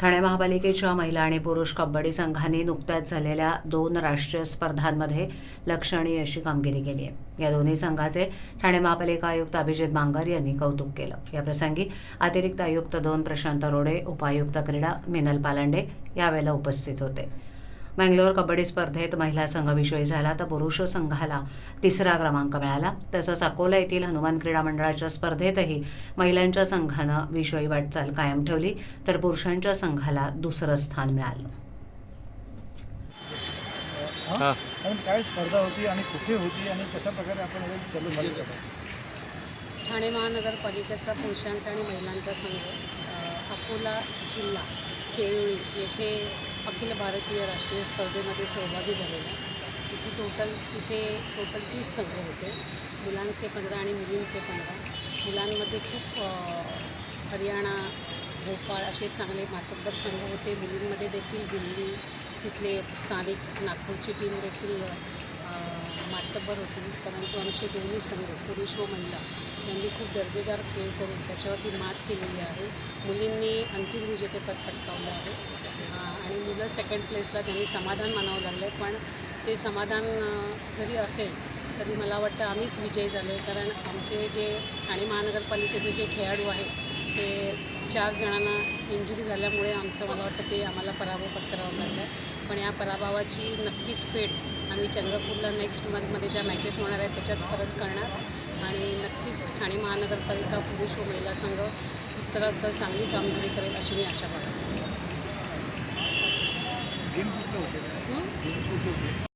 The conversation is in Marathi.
ठाणे महापालिकेच्या महिला आणि पुरुष कबड्डी संघांनी नुकत्याच झालेल्या दोन राष्ट्रीय स्पर्धांमध्ये लक्षणीय अशी कामगिरी केली आहे. या दोन्ही संघाचे ठाणे महापालिका आयुक्त अभिजित बांगर यांनी कौतुक केलं. याप्रसंगी अतिरिक्त आयुक्त दोन प्रशांत रोडे उपायुक्त क्रीडा मिनल पालांडे यावेळेला उपस्थित होते. बँगलोर कबड्डी स्पर्धेत महिला संघ विजयी झाला तर पुरुष संघाला तिसरा क्रमांक मिळाला तसंच अकोला येथील हनुमान क्रीडा मंडळाच्या स्पर्धेतही महिलांच्या संघानं विजयी वाटचाल कायम ठेवली तर पुरुषांच्या संघाला दुसरं स्थान मिळालं हा. काय स्पर्धा होती आणि कुठे होती आणि कशा प्रकारे आपण हे? ठाणे महानगरपालिकेचा पुरुषांचा आणि महिलांचा संघ अकोला जिल्हा केळवळी येथे अखिल भारतीय राष्ट्रीय स्पर्धेमध्ये सहभागी झालेला तिथे टोटल तिथे टोटल तीस संघ होते. मुलांचे पंधरा आणि मुलींचे पंधरा. मुलांमध्ये खूप हरियाणा भोपाळ असे चांगले मातब्बर संघ होते. मुलींमध्ये देखील दिल्ली तिथले स्थानिक नागपूरची टीम देखील मातब्बर होती. परंतु आमचे दोन्ही संघ पुरुष व महिला यांनी खूप दर्जेदार खेळ करून त्याच्यावरती मात केलेली आहे. मुलींनी अंतिम विजेतेपद पटकावलं आहे. आणि मुलं सेकंड प्लेसला त्यांनी समाधान मानावं लागलं आहे पण ते समाधान जरी असेल तरी मला वाटतं आम्हीच विजयी झालो आहे कारण आमचे जे ठाणे महानगरपालिकेचे जे खेळाडू आहेत ते चार जणांना इंजुरी झाल्यामुळे आमचं मला वाटतं ते आम्हाला पराभव पत्करावा लागला पण या पराभवाची नक्कीच फेड आम्ही चंद्रपूरला नेक्स्ट मंथमध्ये ज्या मॅचेस होणार आहेत त्याच्यात परत करणार. आणि नक्की ठाणे महानगरपालिका पुरुष व महिला संघ उत्तरोत्तर चांगली कामगिरी करेल अशी मी आशा बाळगते.